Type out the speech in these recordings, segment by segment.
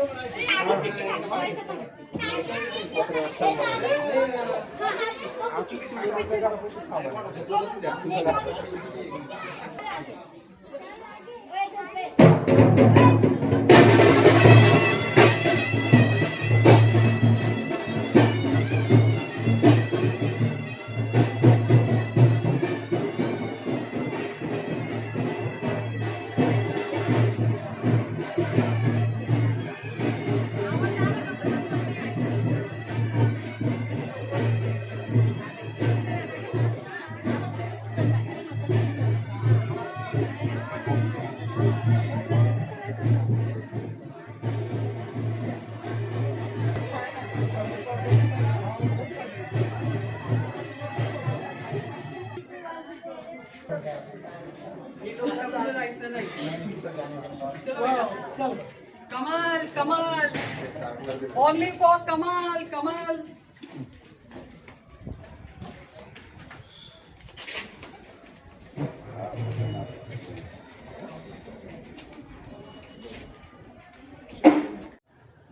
哪个会吃哪个都会吃 कमाल कमाल. Only for कमाल कमाल.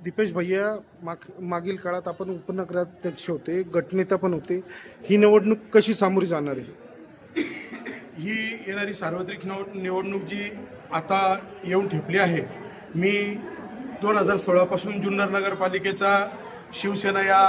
दीपेश भैया माग मागील काळात आपण उपनगराध्यक्ष होते गटनेता पण होते. ही निवडणूक कशी सामोरी जाणार आहे? ही येणारी सार्वत्रिक निवड निवडणूक जी आता येऊन ठेपली आहे मी दोन हजार सोळापासून जुन्नर नगरपालिकेचा शिवसेना या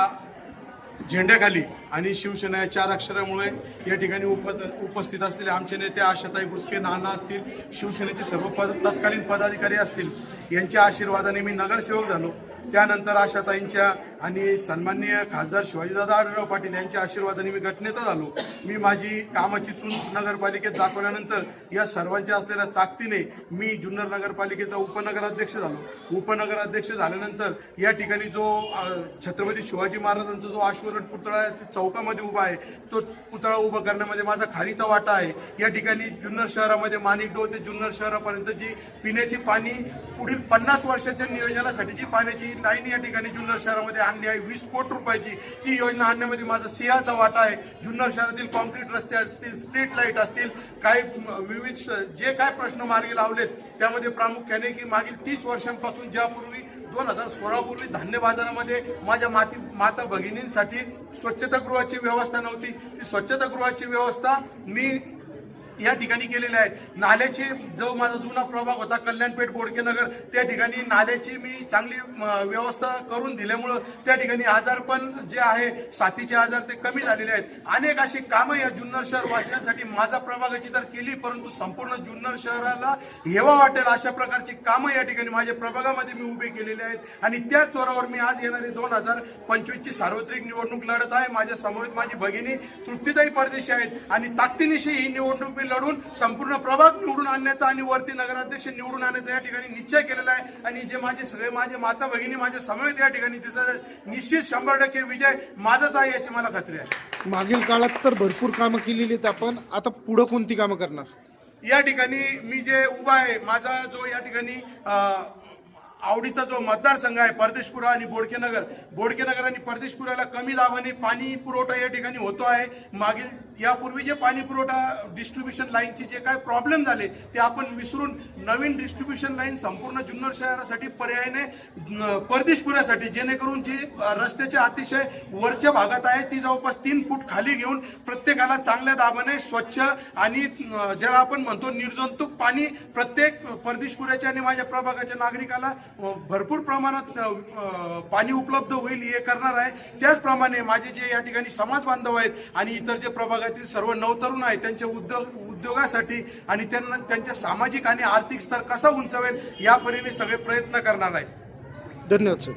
झेंड्याखाली आणि शिवसेना या चार अक्षरामुळे या ठिकाणी उप उपस्थित असलेले आमचे नेते आशाताई बुचके नाना असतील शिवसेनेचे सर्व पद तत्कालीन पदाधिकारी असतील यांच्या आशीर्वादाने मी नगरसेवक झालो. त्यानंतर आशाताईंच्या आणि सन्माननीय खासदार शिवाजीदादा आढळराव पाटील यांच्या आशीर्वादाने मी गटनेता झालो मी माझी कामाची चून नगरपालिकेत दाखवल्यानंतर या सर्वांच्या असलेल्या ताकदीने मी जुन्नर नगरपालिकेचा उपनगराध्यक्ष झालो. उपनगराध्यक्ष झाल्यानंतर या ठिकाणी जो छत्रपती शिवाजी महाराजांचा जो आश्वरण पुतळा आहे, चौकामध्ये उभा आहे. तो पुतळा उभा करण्यामध्ये माझा खारीचा वाटा आहे. या ठिकाणी जुन्नर शहरामध्ये माणिकडो ते जुन्नर शहरापर्यंत जी पिण्याची पाणी पुढील पन्नास वर्षाच्या नियोजनासाठी जी पाण्याची लाईन या ठिकाणी जुन्नर शहरामध्ये आणली आहे वीस कोटी रुपयाची ती योजना आणण्यामध्ये माझा सिंहाचा वाटा आहे. जुन्नर शहरातील कॉन्क्रीट रस्ते असतील स्ट्रीट लाइट असतील काही विविध श- जे काय प्रश्न मार्गी लावलेत त्यामध्ये प्रामुख्याने की मागील तीस वर्षांपासून ज्यापूर्वी दोन हजार सोळापूर्वी धान्य बाजारामध्ये माझ्या माती माता भगिनींसाठी स्वच्छतागृहाची व्यवस्था नव्हती. ती स्वच्छतागृहाची व्यवस्था मी या ठिकाणी केलेले आहे नाल्याचे जो माझा जुना प्रभाग होता कल्याणपेठ बोडकेनगर त्या ठिकाणी नाल्याची मी चांगली व्यवस्था करून दिल्यामुळं त्या ठिकाणी आजार पण जे आहे साथीचे आजार ते कमी झालेले आहेत. अनेक अशी कामं या जुन्नर शहरवासियांसाठी माझा प्रभागाची तर केली परंतु संपूर्ण जुन्नर शहराला हेवा वाटेल अशा प्रकारची कामं या ठिकाणी माझ्या प्रभागामध्ये मी उभे केलेले आहेत. आणि त्या चोरावर मी आज येणारी दोन हजार पंचवीसची सार्वत्रिक निवडणूक लढत आहे. माझ्यासमोर माझी भगिनी तृप्तीताई परदेशी आहेत. आणि ताकदीनिशी ही निवडणूक मी लढून संपूर्ण प्रभाग निवडून आणण्याचा आणि वरती नगराध्यक्ष निवडून आणण्याचा या ठिकाणी निश्चय केलेला आहे. आणि जे माझे सगळे माझे माता भगिनी माझ्या समवेत या ठिकाणी दिसत निश्चित शंभर टक्के विजय माझाच आहे याची मला खात्री आहे. मागील काळात तर भरपूर कामं केलेली आहेत आपण. आता पुढं कोणती कामं करणार? या ठिकाणी मी जे उभा आहे माझा जो या ठिकाणी आवडीचा जो मतदारसंघ आहे परदेशपुरा आणि बोडकेनगर. बोडकेनगर आणि परदेशपुराला कमी दाबाने पाणी पुरवठा या ठिकाणी होतो आहे. मागील यापूर्वी जे पाणी पुरवठा डिस्ट्रीब्युशन लाईनचे जे काय प्रॉब्लेम झाले ते आपण विसरून नवीन डिस्ट्रीब्युशन लाईन संपूर्ण जुन्नर शहरासाठी पर्यायाने न, परदेशपुरासाठी जेणेकरून जी रस्त्याच्या अतिशय वरच्या भागात आहे ती जवळपास तीन फूट खाली घेऊन प्रत्येकाला चांगल्या दाबाने स्वच्छ आणि ज्याला आपण म्हणतो निर्जंतुक पाणी प्रत्येक परदेशपुराच्या आणि माझ्या प्रभागाच्या नागरिकाला भरपूर प्रमाणात पाणी उपलब्ध होईल हे करणार आहे. त्याचप्रमाणे माझे जे या ठिकाणी समाज बांधव आहेत आणि इतर जे प्रभागातील सर्व नवतरुण आहेत त्यांच्या उद्योग उद्योगासाठी आणि त्यांना त्यांच्या सामाजिक आणि आर्थिक स्तर कसा उंचावेल यापरीने सगळे प्रयत्न करणार आहे. धन्यवाद सर.